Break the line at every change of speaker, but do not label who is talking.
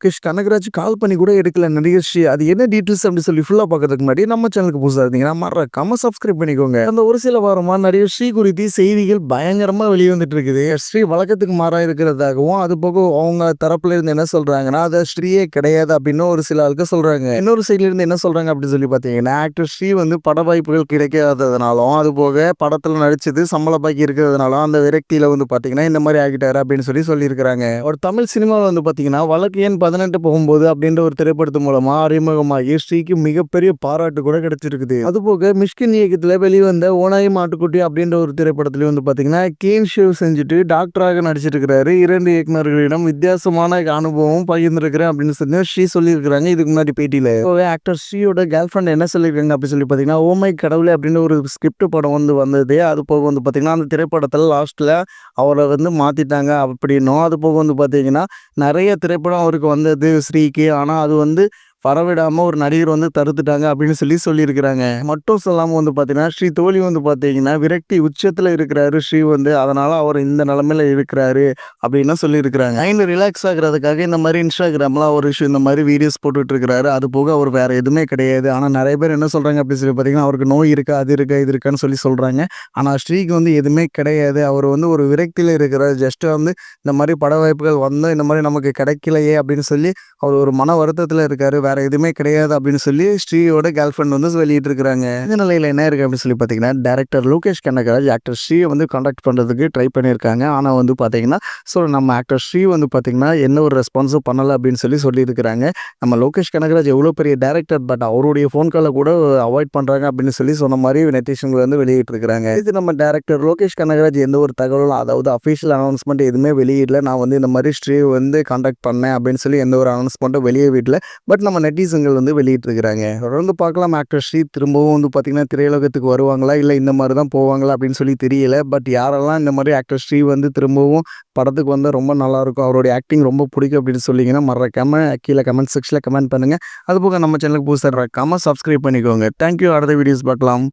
லோகேஷ் கனகராஜ் கால் பண்ணி கூட எடுக்கல நடிகர் ஸ்ரீ அது என்ன டீட்டெயில்ஸ் அப்படின்னு சொல்லி ஃபுல்லாக பார்க்கறதுக்கு முன்னாடி நம்ம சேனலுக்கு புதுசாக இருந்தீங்கன்னா மறக்காம சப்ஸ்கிரைப் பண்ணிக்கோங்க. அந்த ஒரு சில வாரமாக நிறைய ஸ்ரீ குறித்து செய்திகள் பயங்கரமாக வெளியே வந்துட்டு இருக்குது. ஸ்ரீ வழக்கத்துக்கு மாறாக இருக்கிறதாகவும் அது போக அவங்க தரப்புல இருந்து என்ன சொல்கிறாங்கன்னா அது ஸ்ரீயே கிடையாது அப்படின்னு ஒரு சில ஆளுக்கு சொல்கிறாங்க இன்னொரு சைட்ல இருந்து என்ன சொல்கிறாங்க அப்படின்னு சொல்லி பார்த்தீங்கன்னா ஆக்டர் ஸ்ரீ வந்து பட வாய்ப்புகள் கிடைக்காததுனாலும் அது போக படத்தில் நடிச்சது சம்பள பாக்கி இருக்கிறதுனாலும் அந்த விரக்தியில் வந்து பார்த்தீங்கன்னா இந்த மாதிரி ஆகிட்டாரு அப்படின்னு சொல்லி சொல்லியிருக்கிறாங்க. ஒரு தமிழ் சினிமாவில் வந்து பார்த்தீங்கன்னா வழக்கு ஏன் பதினெட்டு போகும்போது அப்படின்ற ஒரு திரைப்படத்து மூலமா அறிமுகமாகி ஸ்ரீக்கு மிகப்பெரிய பாராட்டு கூட கிடைச்சிருக்குது. அதுபோக மிஷ்கின் இயக்கத்தில் வெளிவந்த ஓனாய் மாட்டுக்குட்டி அப்படின்ற ஒரு திரைப்படத்துலயும் வந்து பார்த்தீங்கன்னா கீன் ஷேவ் செஞ்சுட்டு டாக்டராக நடிச்சிருக்கிறாரு. இரண்டு இயக்குநர்களிடம் வித்தியாசமான அனுபவம் பகிர்ந்திருக்கிறேன் அப்படின்னு சொல்லி ஸ்ரீ சொல்லியிருக்கிறாங்க. இதுக்கு முன்னாடி பேட்டியில. ஆக்டர் ஸ்ரீயோட கேர்ள் ஃப்ரெண்ட் என்ன சொல்லியிருக்காங்க அப்படின்னு சொல்லி பார்த்தீங்கன்னா ஓமை கடவுளே அப்படின்னு ஒரு ஸ்கிரிப்ட் படம் வந்து வந்தது. அது போக வந்து பாத்தீங்கன்னா அந்த திரைப்படத்தில் லாஸ்ட்டில் அவரை வந்து மாற்றிட்டாங்க அப்படின்னும். அது போக வந்து பார்த்தீங்கன்னா நிறைய திரைப்படம் அவருக்கு வந்தது ஸ்ரீக்கு. ஆனால் அது வந்து பரவிடாமல் ஒரு நடிகர் வந்து தடுத்துட்டாங்க அப்படின்னு சொல்லி சொல்லியிருக்கிறாங்க. மட்டும் சொல்லாமல் வந்து பார்த்தீங்கன்னா ஸ்ரீ தோழி வந்து பார்த்தீங்கன்னா விரக்தி உச்சத்தில் இருக்கிறாரு ஸ்ரீ வந்து. அதனால் அவர் இந்த நிலமையில இருக்கிறாரு அப்படின்னு சொல்லியிருக்கிறாங்க. மைண்ட் ரிலாக்ஸ் ஆகிறதுக்காக இந்த மாதிரி இன்ஸ்டாகிராம்லாம் ஒரு விஷயம் இந்த மாதிரி வீடியோஸ் போட்டுட்டு இருக்கிறாரு அது போக அவர் வேறு எதுவுமே கிடையாது. ஆனால் நிறைய பேர் என்ன சொல்கிறாங்க அப்படின்னு சொல்லி பார்த்தீங்கன்னா அவருக்கு நோய் இருக்கா அது இருக்கா இது இருக்கான்னு சொல்லி சொல்கிறாங்க ஆனால் ஸ்ரீக்கு வந்து எதுவுமே கிடையாது. அவர் வந்து ஒரு விரக்தியில் இருக்கிறார். ஜஸ்ட்டு வந்து இந்த மாதிரி பட வாய்ப்புகள் வந்தால் இந்த மாதிரி நமக்கு கிடைக்கலையே அப்படின்னு சொல்லி அவர் ஒரு மன வருத்தத்தில் இருக்கார். வேறு எதுவுமே கிடையாது அப்படின்னு சொல்லி ஸ்ரீயோட கேர்ள் ஃப்ரெண்ட் வந்து வெளியிட்டு இருக்காங்க இந்த நிலையில் என்ன இருக்கு அப்படின்னு சொல்லி பார்த்தீங்கன்னா டேரக்டர் லோகேஷ் கனகராஜ் ஆக்டர் ஸ்ரீ வந்து காண்டாக்ட் பண்ணுறதுக்கு ட்ரை பண்ணியிருக்காங்க. ஆனால் வந்து பார்த்தீங்கன்னா ஸோ நம்ம ஆக்டர் ஸ்ரீ வந்து பார்த்தீங்கன்னா என்ன ஒரு ரெஸ்பான்ஸும் பண்ணலை அப்படின்னு சொல்லி சொல்லியிருக்கிறாங்க. நம்ம லோகேஷ் கனகராஜ் எவ்வளோ பெரிய டேரக்டர் பட் அவருடைய ஃபோன் காலை கூட அவாய்ட் பண்ணுறாங்க அப்படின்னு சொல்லி சொன்ன மாதிரி நெட்டிஷன்கள் வந்து வெளியிட்டிருக்கிறாங்க. இது நம்ம டேரக்டர் லோகேஷ் கனகராஜ் எந்த ஒரு தகவலும் அதாவது அஃபிஷியல் அனௌன்ஸ்மெண்ட் எதுவுமே வெளியிடல. நான் வந்து இந்த மாதிரி ஸ்ரீ வந்து காண்டாக்ட் பண்ணேன் அப்படின்னு சொல்லி எந்த ஒரு அனௌன்ஸ்மெண்ட்டும் வெளியே வீட்டில் பட் நம்ம நெட்டிசன்கள் வந்து வெளியிட்டிருக்கிறாங்க. தொடர்ந்து பார்க்கலாம். ஆக்டர் ஸ்ரீ திரும்பவும் வந்து பார்த்திங்கன்னா திரையுலகத்துக்கு வருவாங்களா? இல்லை இந்த மாதிரி தான் போவாங்களா? அப்படின்னு சொல்லி தெரியல. பட் யாரெல்லாம் இந்த மாதிரி ஆக்டர் ஸ்ரீ வந்து திரும்பவும் படத்துக்கு வந்து ரொம்ப நல்லாயிருக்கும். அவருடைய ஆக்டிங் ரொம்ப பிடிக்கும் அப்படின்னு சொல்லிங்கன்னா மறக்காம கீழே கமெண்ட் செக்ஷனில் கமெண்ட் பண்ணுங்கள் அதுபோக நம்ம சேனலுக்கு புதுசாக இருக்காமல் சப்ஸ்கிரைப் பண்ணிக்கோங்க. தேங்க்யூ அடுத்த வீடியோஸ் பார்க்கலாம்.